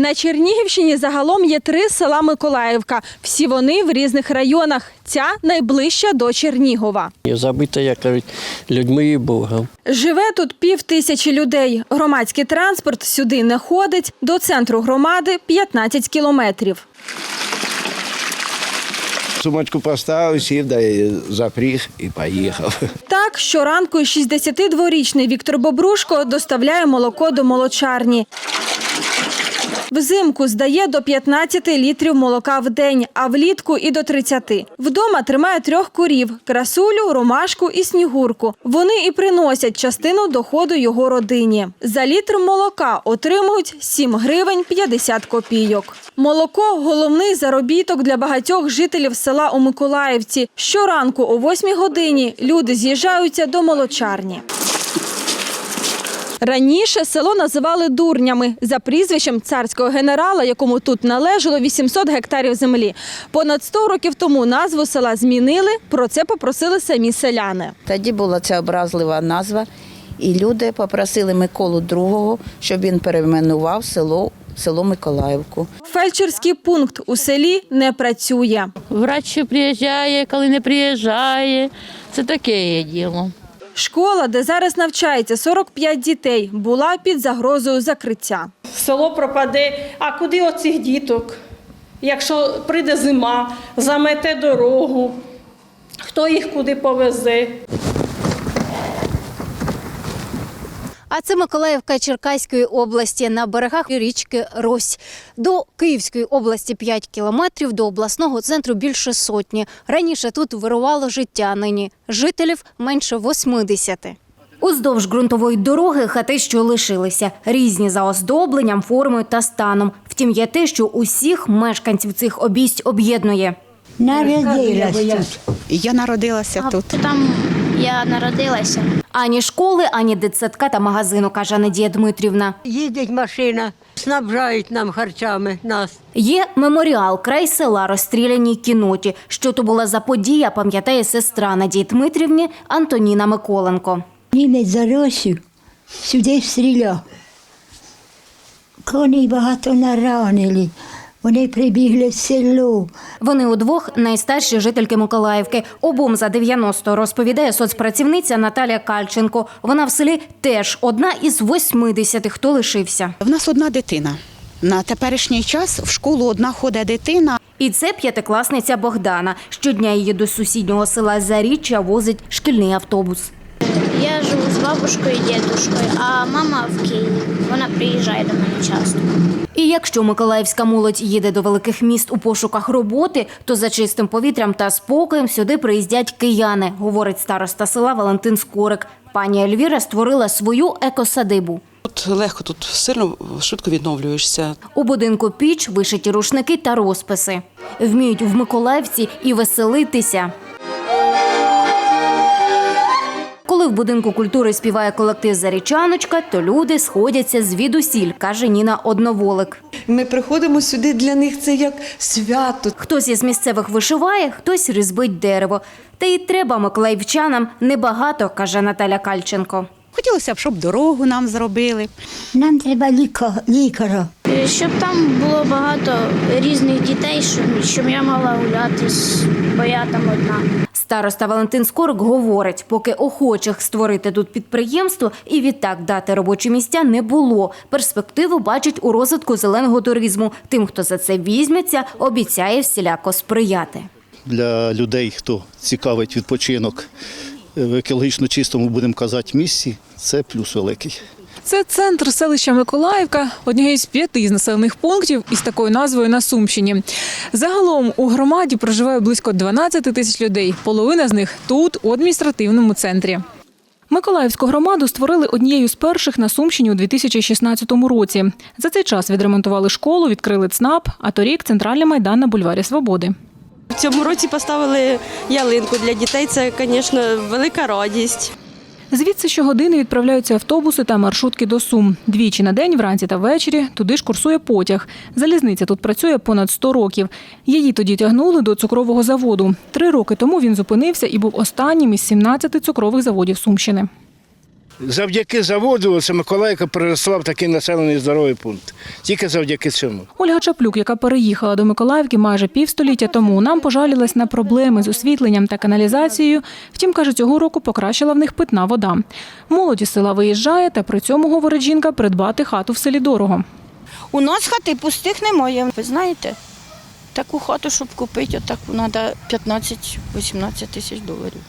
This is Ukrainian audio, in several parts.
На Чернігівщині загалом є три села Миколаївка. Всі вони в різних районах. Ця найближча до Чернігова. Забита, як кажуть, людьми і Богом. Живе тут пів тисячі людей. Громадський транспорт сюди не ходить. До центру громади 15 кілометрів. Сумочку поставив, сів, да запріг і поїхав. Так, щоранку 62-річний Віктор Бобрушко доставляє молоко до молочарні. Взимку здає до 15 літрів молока в день, а влітку і до 30. Вдома тримає трьох курів – красулю, ромашку і снігурку. Вони і приносять частину доходу його родині. За літр молока отримують 7 гривень 50 копійок. Молоко – головний заробіток для багатьох жителів села у Миколаївці. Щоранку о 8 годині люди з'їжджаються до молочарні. Раніше село називали дурнями за прізвищем царського генерала, якому тут належало 800 гектарів землі. Понад 100 років тому назву села змінили. Про це попросили самі селяни. Тоді була ця образлива назва, і люди попросили Миколу II, щоб він перейменував село, село Миколаївку. Фельдшерський пункт у селі не працює. Врач приїжджає, коли не приїжджає. Це таке є діло. Школа, де зараз навчається 45 дітей, була під загрозою закриття. село пропаде. А куди оцих діток? Якщо прийде зима, замете дорогу, хто їх куди повезе? А це Миколаївка Черкаської області на берегах річки Рось. До Київської області 5 кілометрів, до обласного центру більше сотні. Раніше тут вирувало життя нині. Жителів менше 80. Уздовж ґрунтової дороги хати, що лишилися, різні за оздобленням, формою та станом. Втім, є те, що усіх мешканців цих обійсть об'єднує. Народилась тут. Я народилася тут. Там я народилася. Ані школи, ані дитсадка та магазину, каже Надія Дмитрівна. Їздить машина, снабжають нам харчами нас. Є меморіал край села розстріляній кіноті. Що то була за подія, пам'ятає сестра Надії Дмитрівні Антоніна Миколенко. Німець за Росію сюди стріляв. Коней багато наранили. Вони прибігли в село. Вони удвох найстарші жительки Миколаївки. Обом за 90, розповідає соцпрацівниця Наталія Кальченко. Вона в селі теж одна із 80, хто лишився. В нас одна дитина. На теперішній час в школу одна ходить дитина. І це п'ятикласниця Богдана. Щодня її до сусіднього села Заріччя возить шкільний автобус. Я живу з бабушкою і дідушкою, а мама в Києві. Вона приїжджає до мене часто. І якщо миколаївська молодь їде до великих міст у пошуках роботи, то за чистим повітрям та спокоєм сюди приїздять кияни, говорить староста села Валентин Скорик. Пані Ельвіра створила свою екосадибу. Тут легко, тут сильно швидко відновлюєшся. У будинку піч вишиті рушники та розписи. Вміють в Миколаївці і веселитися. Коли в будинку культури співає колектив Зарічаночка, то люди сходяться звідусіль, каже Ніна Одноволик. Ми приходимо сюди для них це як свято. Хтось із місцевих вишиває, хтось різбить дерево. Та й треба миколаївчанам небагато, каже Наталя Кальченко. Хотілося б, щоб дорогу нам зробили. Нам треба ліка, лікаря. Щоб там було багато різних дітей, щоб, щоб я могла гуляти, з- бо я там одна. Староста Валентин Скорик говорить, поки охочих створити тут підприємство і відтак дати робочі місця не було. Перспективу бачить у розвитку зеленого туризму. Тим, хто за це візьметься, обіцяє всіляко сприяти. для людей, хто цікавить відпочинок в екологічно чистому, будемо казати, місці, це плюс великий. Це центр селища Миколаївка, однієї з п'яти з населених пунктів із такою назвою на Сумщині. Загалом у громаді проживає близько 12 тисяч людей. Половина з них тут, у адміністративному центрі. Миколаївську громаду створили однією з перших на Сумщині у 2016 році. За цей час відремонтували школу, відкрили ЦНАП, а торік центральний майдан на бульварі Свободи. В цьому році поставили ялинку для дітей. Це, звісно, велика радість. Звідси щогодини відправляються автобуси та маршрутки до Сум. Двічі на день, вранці та ввечері, туди ж курсує потяг. Залізниця тут працює понад 100 років. Її тоді тягнули до цукрового заводу. Три роки тому він зупинився і був останнім із 17 цукрових заводів Сумщини. Завдяки заводу це Миколаївка переросла в такий населений здоровий пункт. Тільки завдяки цьому. Ольга Чаплюк, яка переїхала до Миколаївки майже півстоліття тому, нам пожалілась на проблеми з освітленням та каналізацією. Втім, каже, цього року покращила в них питна вода. Молодь із села виїжджає, та при цьому, говорить жінка, придбати хату в селі дорого. У нас хати пустих немає. Ви знаєте, таку хату, щоб купити, отак треба 15-18 тисяч доларів.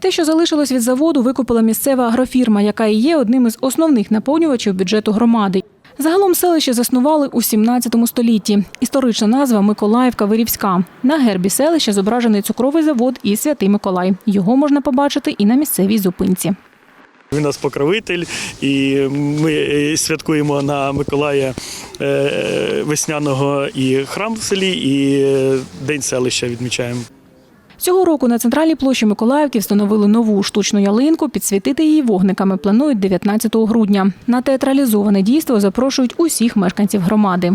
Те, що залишилось від заводу, викупила місцева агрофірма, яка і є одним із основних наповнювачів бюджету громади. Загалом селище заснували у 17 столітті. Історична назва Миколаївка Вирівська. На гербі селища зображений цукровий завод і Святий Миколай. Його можна побачити і на місцевій зупинці. Він нас покровитель, і ми е, святкуємо на Миколая е, весняного і храм в селі, і е, День селища відмічаємо. Цього року на центральній площі Миколаївки встановили нову штучну ялинку. Підсвітити її вогниками планують 19 грудня. На театралізоване дійство запрошують усіх мешканців громади.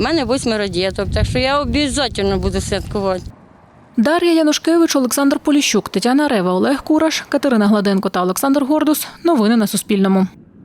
У мене восьмеро діток, так що я обов'язково буду святкувати. Дар'я Янушкевич, Олександр Поліщук, Тетяна Рева, Олег Кураш, Катерина Гладенко та Олександр Гордус. Новини на Суспільному.